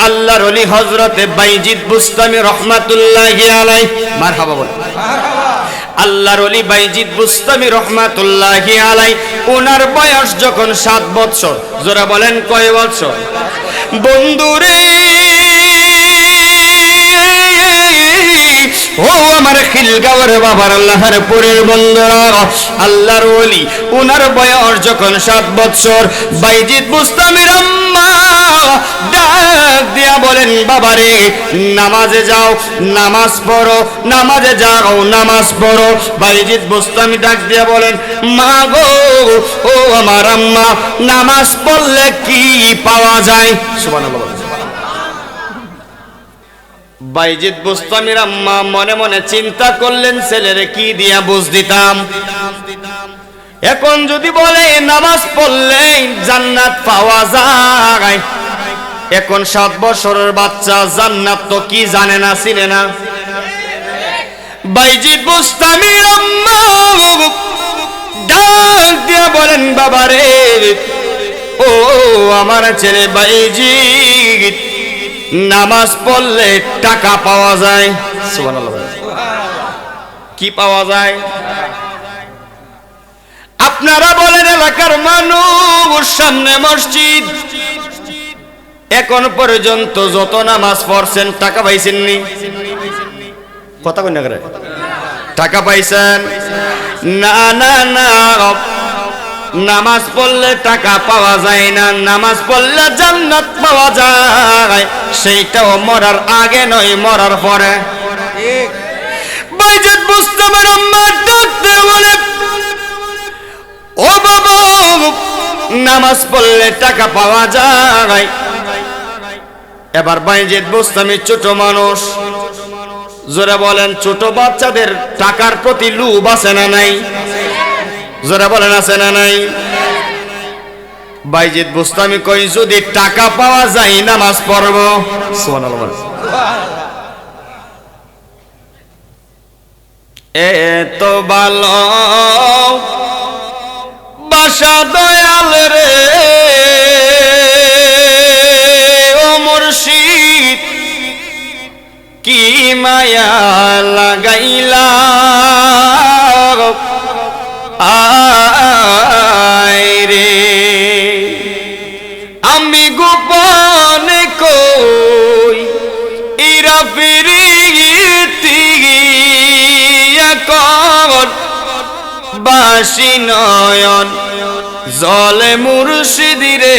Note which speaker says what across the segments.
Speaker 1: আল্লাহর অলি হজরতে বাইজিদ বুস্তামি রহমাতুল্লাহ আলাই মার হাবা বল আল্লাহর অলি বাইজিদ বুস্তামি রহমাতুল্লাহ আলাই ওনার বয়স যখন সাত বৎসর, জোরা বলেন কয় বছর বন্ধুরে ও আমার খিলগাঁওয়ের বাবার আল্লাহর পুরের বন্ধুরা, আল্লাহর ওলি, উনার বয়স যখন সাত বৎসর বাইজিদ বুস্তামির আম্মা ডাক দিয়া বলেন, বাবারে, নামাজে যাও, নামাজ পড়ো, নামাজে যাও, নামাজ পড়ো বাইজিদ বুস্তামি ডাক দিয়া বলেন, মা গো, ও আমার আম্মা, নামাজ পড়লে কি পাওয়া যায় সুবহানাল্লাহ। বাইজিদ বুস্তামির আম্মা মনে মনে চিন্তা করলেন, ছেলেরে কি দিয়া বুঝ দিতাম? এখন যদি বলে, নামাজ পড়লে জান্নাত পাওয়া যায়। এখন সাত বছরের বাচ্চা জান্নাত তো কি জানে না, চিনে না? বাইজিদ বুস্তামির আম্মা ডাক দিয়া বলেন, বাবারে, ও আমার ছেলে বাইজিদ নামাজ পড়লে টাকা পাওয়া যায়? কি পাওয়া যায়? আপনারা বলেন এলাকার মানুষ সামনে মসজিদ। এখন পর্যন্ত যত নামাজ পড়ছেন টাকা পাইছেননি? কথা না টাকা পাইছেন? না না না নামাজ পড়লে টাকা পাওয়া যায় না নামাজ পড়লে জান্নাত পাওয়া যায়। সেইটাও মরার আগে নয় মরার পরে। বাইজাত বুঝতে পারে ডাকতে বলে ও বাবা নামাজ পড়লে টাকা পাওয়া যায়। এবার বাইজেদ বুঝতামি ছোট মানুষ। জোরে বলেন ছোট বাচ্চাদের টাকার প্রতি লুভ আছে না নাই? জোরে বলেন, আছে না নাই? বাইজিদ বুস্তামি কই, যদি টাকা পাওয়া যায়, নামাজ পড়ব। সুবহানাল্লাহ। এত ভালো বাসা দয়াল রে, ও মুর্শিদ, কি মায়া লাগাইলা? রে আমি গোপনে কই ইরা ফিরিতি এখন বাসি নয়ন জলে মুর্শিদিরে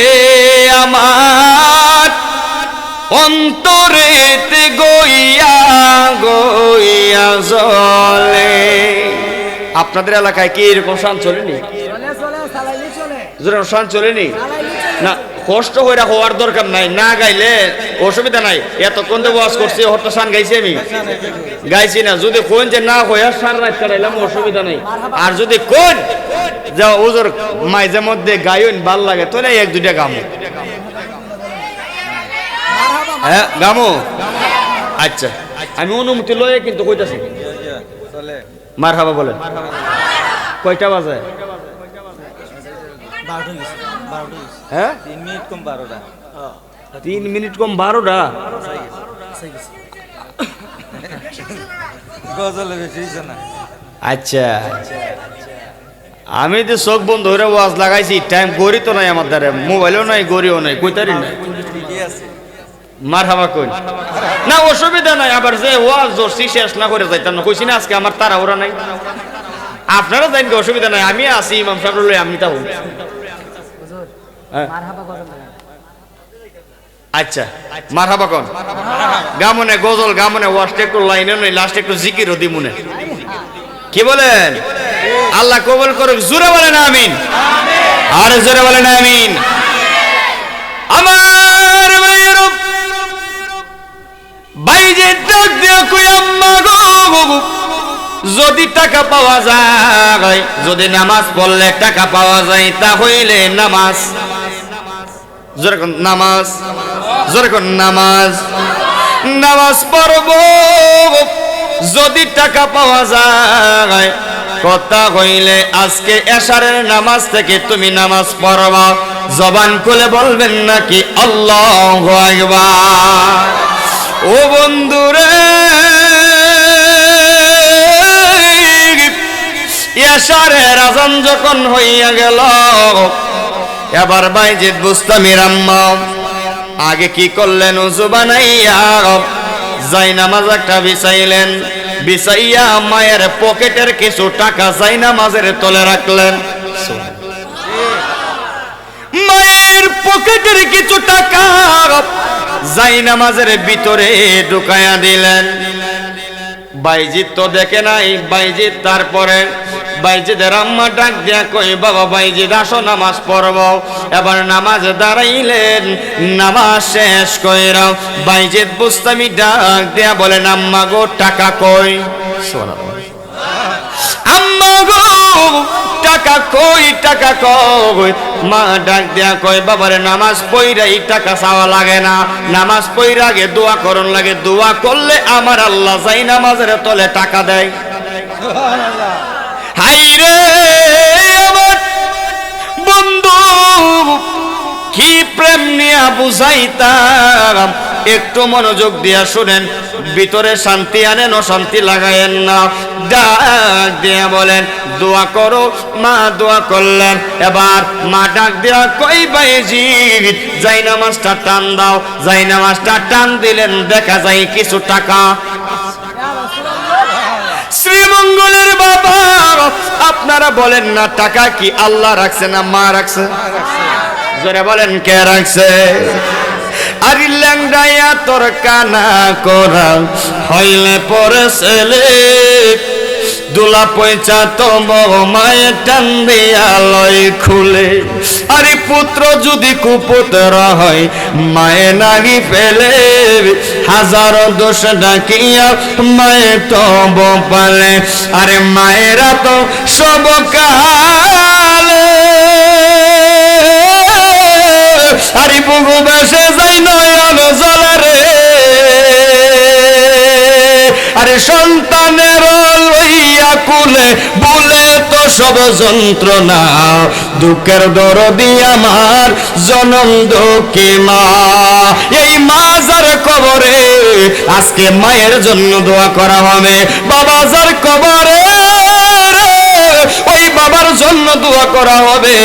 Speaker 1: আমার। অন্তরেতে গইয়া গইয়া জলে আপনাদের এলাকায় কি এরকম শান চলেনি?
Speaker 2: চলে চলে চলে।
Speaker 1: শান চলেনি? না কষ্ট হইরা হওয়ার দরকার নাই না গাইলে অসুবিধা নাই। এতক্ষণ তো ওয়াজ করছি হরটা শান গাইছি আমি। গাইছি না যদি কোন যে না হইয়া সার রাত কাটাইলাম অসুবিধা নাই। আর যদি কোন যা ওজোর মাইজের মধ্যে গায়ন ভালো লাগে তাহলে এক দুইটা গামো। হ্যাঁ গামো? আচ্ছা। আমি অনুমতি লয়ে কিন্তু কইতাছি। মার হাবা বলেন। কয়টা বাজে? হ্যাঁ?
Speaker 3: তিন মিনিট কম বারোটা।
Speaker 1: তিন মিনিট কম বারোটা?
Speaker 3: গজলে বেশি হয়েছে না।
Speaker 1: আচ্ছা। আমি তো চোখ বন্ধ ধরে ওয়াজ লাগাইছি টাইম গড়ি তো নাই আমার দ্বারা মোবাইলও নাই গড়িও নাই কইতারি নাই। মার হাবা কই? না অসুবিধা নাই আবার যে ওয়াজ ধরছি শেষ না করে যাইতাম না। কইছি না আজকে আমার নাই। আপনারা অসুবিধা নাই আমি আছি ইমাম সাহেব লই আমি তাও হ্যাঁ। আচ্ছা মার হাবা কোন? গামনে গজল গামনে ওয়াজটা একটু লাইনে নই লাস্ট একটু জিকিরও দিমুনে কি বলেন? আল্লাহ কবুল করুক জোরে বলেন আমিন। আর জোরে বলেন আমিন। আমার মায়ের বাইরে ডাক দিয়ে কই আম্মা গো যদি টাকা পাওয়া যায়, যদি নামাজ পড়লে টাকা পাওয়া যায় তা হইলে নামাজ। যেরকম নামাজ যেরকম নামাজ। নামাজ পড়ব। যদি টাকা পাওয়া যায়, কথা হইলে আজকে এশারের নামাজ থেকে তুমি নামাজ পড়বা। জবান খুলে বলবেন নাকি আল্লাহ একবার ও বন্ধুরে এসারের আজান যখন হইয়া গেল, এবার বাইজিদ বুস্তামির আম্মা, আগে কি করলেন উজু বানাইয়া? যাই নামাজ একটা বিছাইলেন, বিছাইয়া মায়ের পকেটের কিছু টাকা যাই নামাজের তলে রাখলেন। পকেটের কিছু টাকা যাই নামাজের ভিতরে ঢুকাইয়া দিলেন। বাইজিৎ তো দেখে নাই বাইজিৎ তারপরে বাইজিদের আম্মা ডাক দিয়া কই বাবা বাইজিৎ আসো, নামাজ পড়ব। এবার নামাজ দাঁড়াইলেন, নামাজ শেষ কইরাও বাইজিৎ বুস্তামি ডাক দিয়া বলেন, আম্মা গো, টাকা কই? আম্মা গো টাকা কই টাকা কই? মা ডাক দিয়া কই বাবারে নামাজ পইরাই টাকা চাওয়া লাগে না। নামাজ পইরা আগে দোয়া করন লাগে। দোয়া করলে আমার আল্লাহ যাই নামাজের তলে টাকা দেয়। হাই রে আমার বন্ধু কি প্রেম নিয়া বুঝাইতাম? একটু মনোযোগ দিয়া শুনেন ভিতরে শান্তি আনেন অশান্তি লাগায়েন না। ডাক দিয়া বলেন দোয়া করো, মা দোয়া করলেন। এবার মা ডাক দেওয়া কই বাইজি যাই নামাজটা টান দাও, যাই নামাজটা টান দিলেন, দেখা যায় কিছু টাকা। শ্রীমঙ্গলের বাবা, আপনারা বলেন না, টাকা কি আল্লাহ রাখছে না মা রাখছে? জোরে বলেন, কে রাখছে? আরি ল্যাংডাইয়া তোর কানা করা হইলে পরে ছেলে। দুলা পয়সা তো মায়ের টান দিয়া লয় খুলে। আরে পুত্র যদি কুপুত্র হয়, মায়ে নাগি ফেলে হাজারো দোষ ডাকিয়া মায়ে তো পালে। আরে মায়েরা তো সব কালে। আরে বুগু বেসে যাই নয়ন জলারে আরে লইয়া কুলে বলে তো সব যন্ত্রণা। দুঃখের দরদি আমার, জনম দুঃখী মা। এই মা যার কবরে, আজকে মায়ের জন্য দোয়া করা হবে। বাবা যার কবরে ওই বাবার জন্য দোয়া করা হবে।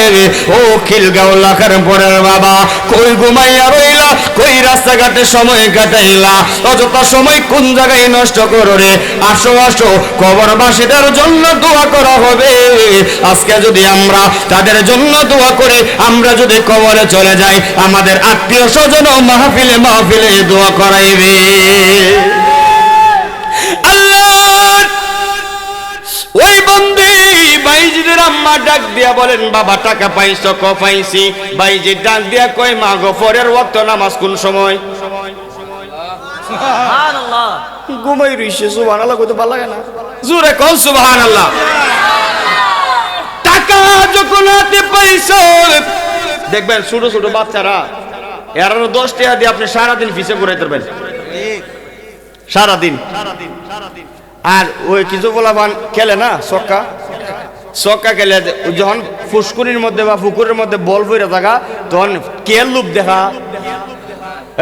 Speaker 1: ও খিলগাঁও লাখার পরের বাবা, কই ঘুমাইয়া রইলা? কই রাস্তাঘাটে সময় কাটাইলা? অযথা সময় কোন জায়গায় নষ্ট করো রে? আসো আসো, কবরবাসীদের জন্য দোয়া করা হবে। আজকে যদি আমরা তাদের জন্য দোয়া করে, আমরা যদি কবরে চলে যাই, আমাদের আত্মীয় স্বজন মাহফিলে মাহফিলে দোয়া করাইবে। ডাক দিয়া বলেন বাবা টাকা পাইছো ক পাইছি? বাইজি ডাক দিয়া কই মা গো পরের ওয়াক্ত নামাজ কোন সময়? ঘুমাই রইছে সুবহানাল্লাহ কইতে ভালো লাগে না। জোরে সুবহানাল্লাহ। টাকা যখন হাতে পাইছো দেখবেন ছোট ছোট বাচ্চারা এরারও দশ টাকা দিয়ে আপনি সারাদিন ফিসে ঘুরাইতে পারবেন
Speaker 3: ঠিক
Speaker 1: সারাদিন আর ওই কিছু বলাবান খেলে না সক্কা সক্কা খেলে যখন ফুসকুনির মধ্যে বা পুকুরের মধ্যে বল বইরে থাকা তখন কে লুপ দেখা?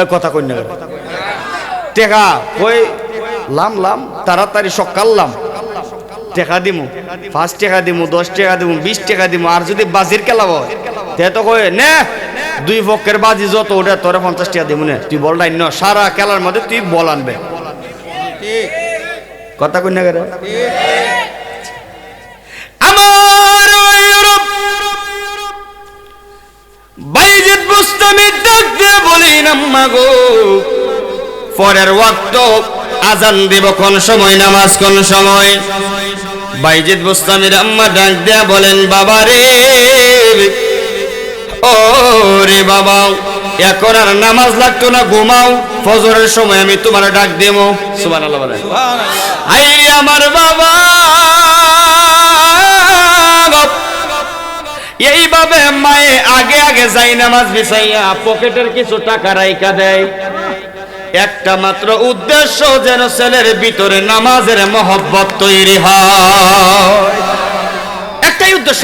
Speaker 1: এ কথা কই না টেকা ওই লাম লাম তাড়াতাড়ি সকাল্লাম টাকা দিমু পাঁচ টাকা দিমু দশ টাকা দিমু বিশ টাকা দিমু আর যদি বাজির খেলাব তে তো কয়ে নে দুই পক্ষের বাজি যত ওটা তোরা পঞ্চাশ টাকা দিমু নে। তুই বলটা ন সারা খেলার মধ্যে তুই বল আনবে। কথা কই বুস্তামি ডাক দিয়ে বলি নাম্মা গো পরের ওয়াক্ত আজান দেব কোন সময় নামাজ কোন সময়? বুস্তামির আম্মা ডাক দিয়া বলেন বাবা রে ও রে বাবা এখন আর নামাজ লাগতো না ঘুমাও ফজরের সময় আমি তোমার ডাক দেব। সুবহানাল্লাহ আই আমার বাবা এইভাবে মায়ে আগে আগে যাই নামাজ বিছাইয়া পকেটের কিছু টাকা রাইকা দেয়। একটা মাত্র উদ্দেশ্য যেন ছেলের ভিতরে নামাজের মহব্বত তৈরি হয়। একটাই উদ্দেশ্য,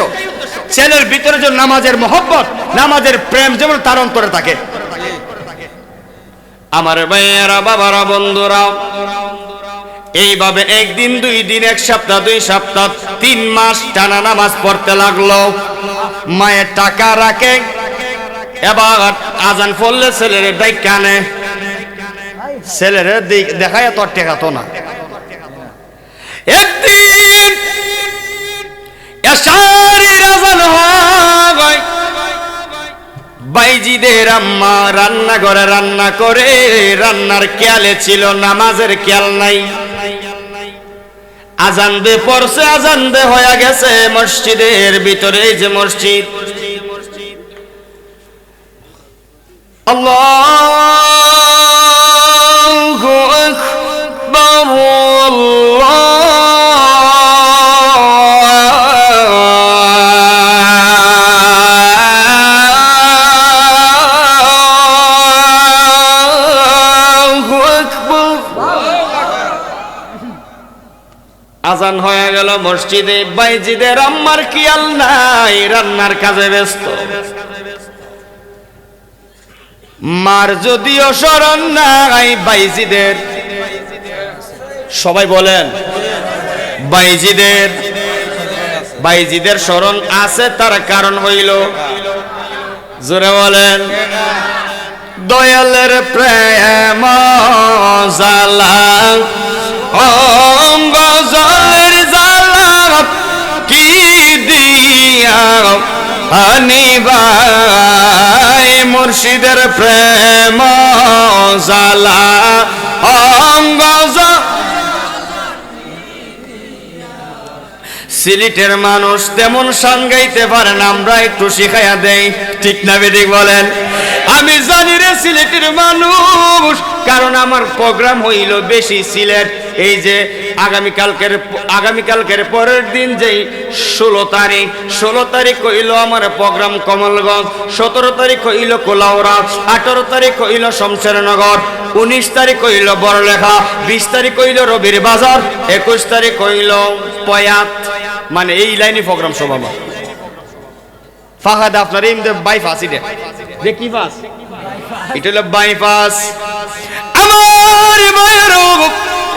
Speaker 1: ছেলের ভিতরে যে নামাজের মহব্বত, নামাজের প্রেম যেমন তার অন্তরে থাকে। আমার ভাইয়েরা বাবারা, বন্ধুরা এইভাবে একদিন, দুই দিন, এক সপ্তাহ, দুই সপ্তাহ, তিন মাস টানা নামাজ পড়তে লাগল। মায়ের টাকা রাখে। এবার আজান পড়লে ছেলের ডাইক কানে। ছেলের দেখায় তোর টেকা তো না। একদিন বাইজিদের আম্মা রান্না করে রান্না করে, রান্নার খেয়ালে ছিল, নামাজের খেয়াল নাই। আজান দে পড়ছে আজান দে হয়ে গেছে মসজিদের ভিতরে যে মসজিদ। আল্লাহু! মসজিদে বাইজিদের আম্মার কিয়াল নাই, রান্নার কাজে ব্যস্ত। মার যদিও স্মরণ নাই, বাইজিদের। সবাই বলেন, বাইজিদের। বাইজিদের স্মরণ আছে, তার কারণ হইল, জোরে বলেন, দয়ালের প্রেম জালা অঙ্গ আনিবাই মুর্শিদের প্রেম জালা অঙ্গ সিলেটের মানুষ তেমন সান গাইতে পারে না, আমরা একটু শিখাইয়া দেই। ঠিক না বেদিক বলেন? আমি জানি রে সিলেটের মানুষ কারণ আমার প্রোগ্রাম হইল বেশি সিলেট। এই যে আগামীকালকের আগামীকালকের পরের দিন যেই ষোলো তারিখ ষোলো তারিখ হইল আমার প্রোগ্রাম কমলগঞ্জ, সতেরো তারিখ হইল কোলাউড়া, আঠারো তারিখ হইল শমশেরনগর, উনিশ তারিখ হইল বড়লেখা, বিশ তারিখ হইল রবির বাজার, একুশ তারিখ হইল পয়াত। মানে এই লাইনে প্রোগ্রাম সব আমার। ফাহাদ আপনার এই বাইপাস এটা? যে কি পাস এটা হলো বাইপাস আমার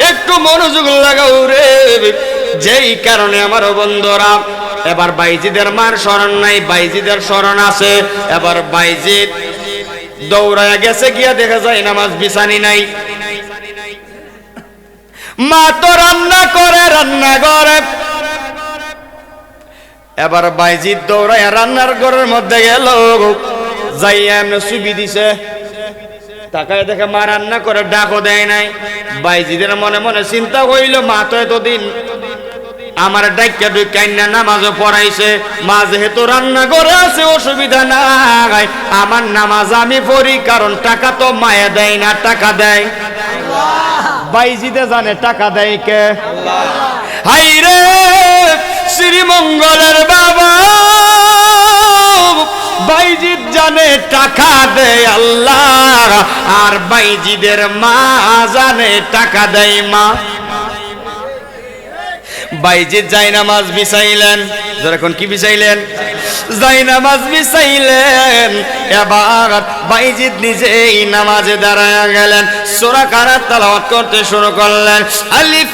Speaker 1: একটু মনোযোগ লাগাও রে যেই কারণে আমার বন্ধুরা, এবার বাইজিদের মার নাই, বাইজিদের আছে। এবার বাইজিদ দৌড়ায় গেছে, গিয়া দেখা যায় নামাজ বিছানি নাই। মা তো রান্না করে রান্না করে। এবার বাইজিৎ দৌড়ায় রান্নার ঘরের মধ্যে গেল যাইয়া দেখে মা রান্না করে ডাকও দেয় নাই। বাইজিদের মনে মনে চিন্তা হইল, মা তো এতদিন আমার ডাইকা ডুকাই না নামাজও পড়াইছে। মা যেহেতু রান্না করে আছে, অসুবিধা নাই। আমার নামাজ আমি পড়ি, কারণ টাকা তো মায়ে দেয় না, টাকা দেয়। বাইজিদে জানে টাকা দেয় কে? হাই রে শ্রীমঙ্গলের বাবা। বাইজিদ জানে টাকা দেয় আল্লাহ, আর বাইজিদের মা জানে টাকা দেয় মা। বাইজিদ যাই নামাজ বিছাইলেন যখন কি বিছাইলেন যাই নামাজ বিছাইলেন এবার বাইজিদ নিজেই নামাজে দাঁড়ায় গেলেন। সোরা কারা তালাওয়াত করতে শুরু করলেন। আলিফ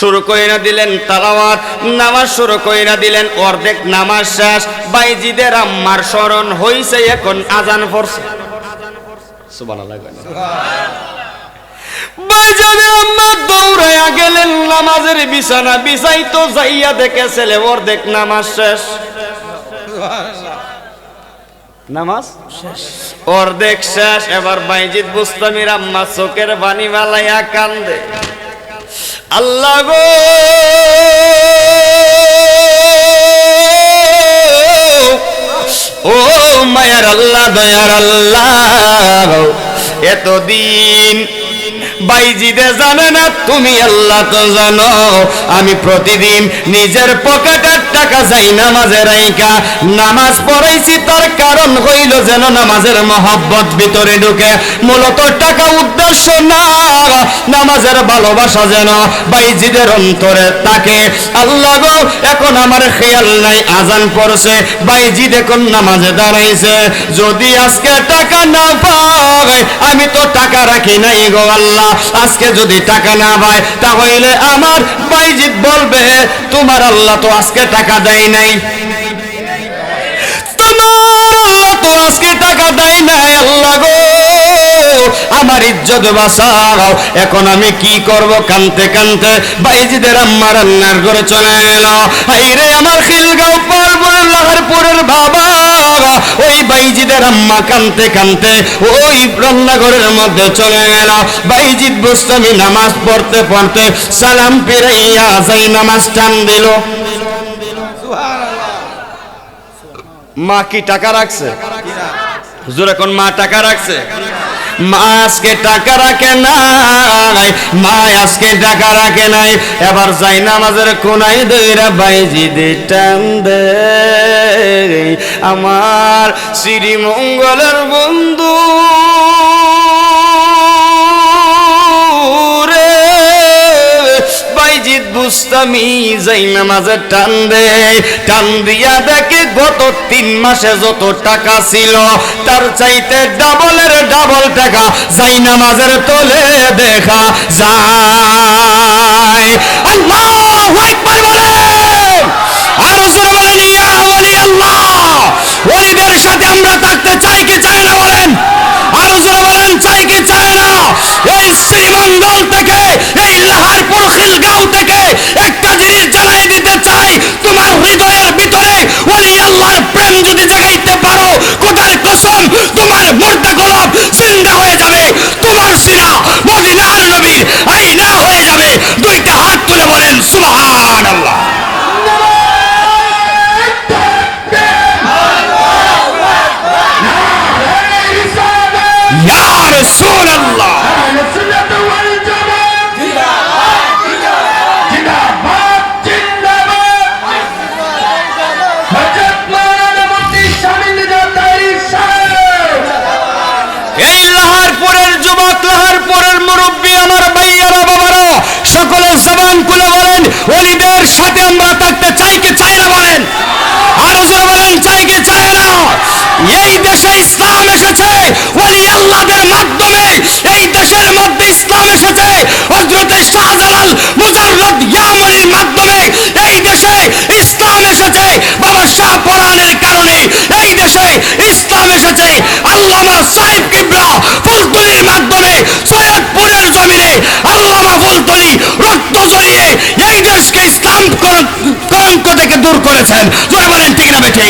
Speaker 1: শুরু না দিলেন তালাওয়াত, নামাজ শুরু না দিলেন, অর্ধেক নামাজ শেষ, বাইজিদের আম্মার স্মরণ হইছে এখন আজান পড়ছে। সুবহানাল্লাহ গেলেন, নামাজের বিছানা যাইয়া অর্ধেক নামাজ শেষ। অর্ধেক শেষ, এবার বাইজিৎ বুস্তামির আম্মা চোখের বাণী বালাইয়া কান্দে। আল্লাহ গো। ও মায়ার আল্লাহ, দয়ার আল্লাহ। এতদিন বাইজিদে জানে না, তুমি আল্লাহ তো জানো। আমি প্রতিদিন নিজের পকেটের টাকা যাই নামাজের রাইকা নামাজ পড়াইছি, তার কারণ হইল যেন নামাজের মহব্বত ভিতরে ঢুকে। মূলত টাকা উদ্দেশ্য না, নামাজের ভালোবাসা যেন বাইজিদের অন্তরে আল্লাহ গো, এখন আমার খেয়াল নাই, আজান পড়ছে নামাজে দাঁড়াইছে। যদি আজকে টাকা না পাই আমি তো টাকা রাখি নাই গো আল্লাহ। আজকে যদি টাকা না পায়, তাহলে আমার বাইজিদ বলবে, তোমার আল্লাহ তো আজকে টাকা দেয় নাই। তোমার আল্লাহ আজকে টাকা দেয় নাই? আল্লাহ গো, আমার ইজ্জত বাঁচাও। এখন আমি কি করব? কানতে কানতে বাইজিদের আম্মা রান্নার ঘরে চলে এলো। হাইরে আমার খিলগাঁও পারবুর লাহারপুরের বাবা। ওই বাইজিদের আম্মা কানতে কানতে ওই রান্নাঘরের মধ্যে চলে গেল। বাইজিদ বুস্তামি নামাজ পড়তে পড়তে সালাম ফিরাইয়া যাই, নামাজ টান দিল। মা কি টাকা রাখছে? হুজুর, এখন মা টাকা রাখছে? মা আজকে টাকা রাখে নাই, মা আজকে টাকা রাখে নাই। এবার যাই নামাজের কোনাই দইরা বাইজি দে টান দে আমার শ্রীমঙ্গলের বন্ধু রে বাইজিৎ বুস্তামি যাই নামাজে টান দে টান দিয়া দেখে গত তিন মাসে যত টাকা ছিল, তার চাইতে ডাবলের ডাবল টাকা যাই নামাজের তোলে দেখা যায়। আরও জোরে ইয়া ওলি আল্লাহ। ওলিদের সাথে আমরা থাকতে চাই কি চাই না বলেন? আরও জোরে বলেন, চাই কি চাই না? এই শ্রীমঙ্গল থেকে, এই লাহারপুর খিলগাঁও থেকে একটা ওলি আল্লাহদের মাধ্যমে এই দেশের মধ্যে ইসলাম এসেছে। হযরতে শাহজালাল মুজাররদ ইয়ামনির মাধ্যমে এই দেশে ইসলাম এসেছে। বাবা শাহ পরাণের কারণে এই দেশে ইসলাম এসেছে। আল্লামা সাহেব কিবলা ফুলতলির মাধ্যমে সৈয়দপুরের জমিনে আল্লামা ফুলতলি রক্ত জড়িয়ে এই দেশকে ইসলাম কলঙ্ক থেকে দূর করেছেন। জোরে বলেন ঠিক না বেঠে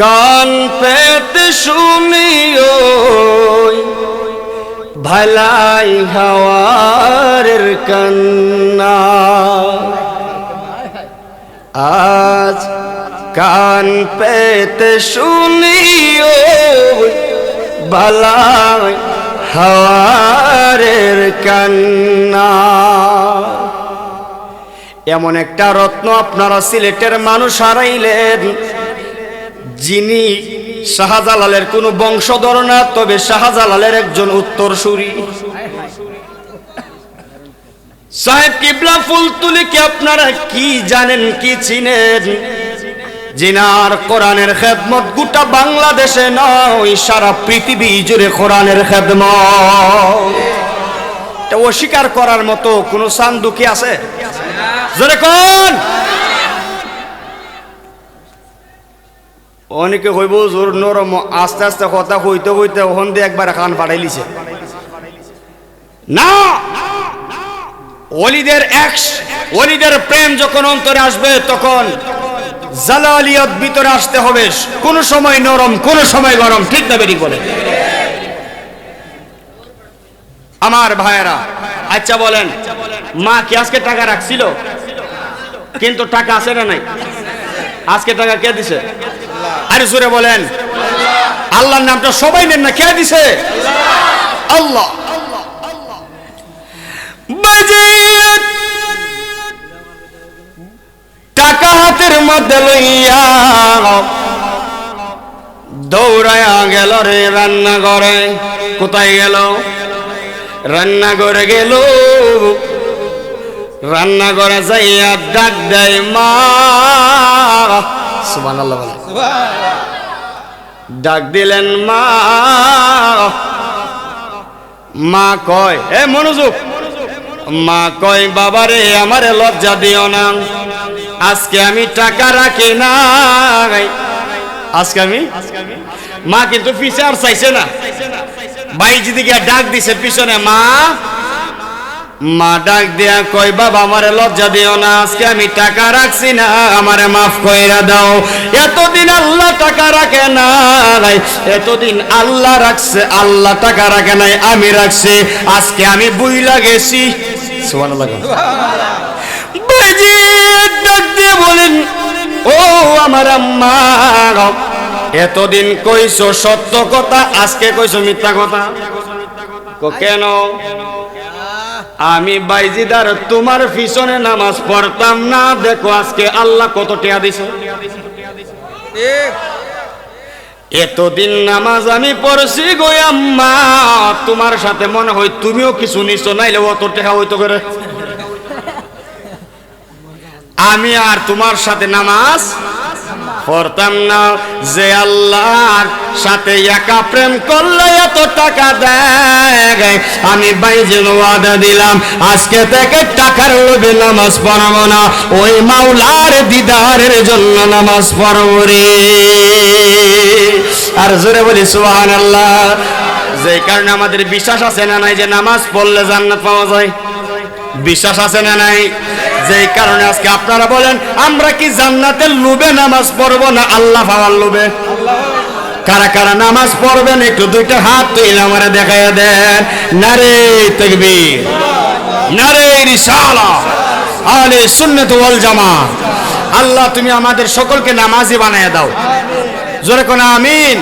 Speaker 1: কান পেতে শুনিও, ভালাই হাওয়ারের কন্যা আজ কান পেতে শুনিও, ভালাই হাওয়ারের কন্যা এমন একটা রত্ন আপনারা সিলেটের মানুষ হারাইলেন। যিনি শাহজালালের কোনো বংশধর না, তবে শাহজালালের একজন উত্তরসূরি। সাহেব কিবলা ফুলতুলিকে আপনারা কি জানেন, কি চিনেন? জিনার কোরআনের খেদমত গোটা বাংলাদেশে নয়, সারা পৃথিবী জুড়ে কোরআনের খেদমত। অস্বীকার করার মতো কোনো সান্দু কি আছে? জোরে কোন! অনেকে হইব জোর নরম, আস্তে আস্তে কথা কইতে কইতে ওখান দিয়ে একবার কান পাঠাইলিছে না! অলিদের এক অলিদের প্রেম যখন অন্তরে আসবে, তখন জালালিয়ত ভিতরে আসতে হবে। কোন সময় নরম, কোন সময় গরম, ঠিক না বেরিয়ে বলে। আমার ভাইয়েরা আচ্ছা বলেন, মা কি আজকে টাকা রাখছিল? কিন্তু টাকা আছে না নাই? আজকে টাকা কে দিছে? আরে জোরে বলেন। আল্লাহর নামটা সবাই নেন না, কে দিছে? আল্লাহ। টাকা হাতের মধ্যে লইয়া দৌড়ায়া গেল রে রান্না করে কোথায় গেল? রান্না করে গেল। রান্না করে যাইয়া ডাক দেয় মা। ডাক দিলেন মা। মা কয়, এ মনোযোগ। মা কয়, বাবারে, আমারে লজ্জা দিও না। আজকে আমি টাকা রাখি না আজকে আমি? মা কিন্তু পিছে আর চাইছে না। বাইজি দিকে ডাক দিছে, পিছনে মা মা ডাক দিয়া কই বাবা, আমারে লজ্জা দিও না, আজকে আমি টাকা রাখছি না, আমারে মাফ কইরা দাও। এতদিন আল্লাহ টাকা রাখে নাই, এতদিন আল্লাহ রাখছে, আল্লাহ টাকা রাখে নাই, আমি রাখছি, আজকে আমি বুইলা গেছি। সুবহানাল্লাহ বাজি ডাক দিয়ে বলেন, ও আমার আম্মা, এতদিন কইছো সত্য কথা, আজকে কইছো মিথ্যা কথা? কেন? আমি বাইজিদার, তোমার পিছনে নামাজ পড়তাম না। দেখো আজকে আল্লাহ কত টেয়া দিছে। এতদিন নামাজ আমি পড়ছি গো আম্মা। তোমার সাথে মনে হয় তুমিও কিছু নিছো, নাইলে অত টেকা হইতো করে। আমি আর তোমার সাথে নামাজ পড়তাম না যে আল্লাহর সাথে একা প্রেম করলে এত টাকা দেয়। আমি বাইজেন ওয়াদা দিলাম, আজকে থেকে টাকার লোভে নামাজ পড়াবো না। ওই মাওলার দিদারের জন্য নামাজ পড়ব রে। আর জোরে বলি সুবহান আল্লাহ যে কারণে আমাদের বিশ্বাস আছে না নাই যে নামাজ পড়লে জান্নাত পাওয়া যায়? বিশ্বাস আছে না নাই? যেই কারণে আজকে আপনারা বলেন, আমরা কি জান্নাতের লোভে নামাজ পড়ব না আল্লাহ পাওয়ার লোভে? কারা কারা নামাজ পড়বেন? একটু দুইটা হাত তুলে আমারে দেখাইয়া দেন। নারে তাকবীর, নারে রিসালা আলে সুন্নাত ওয়াল জামা। আল্লাহ তুমি আমাদের সকলকে নামাজি বানায় দাও। জোরে কোন আমিন?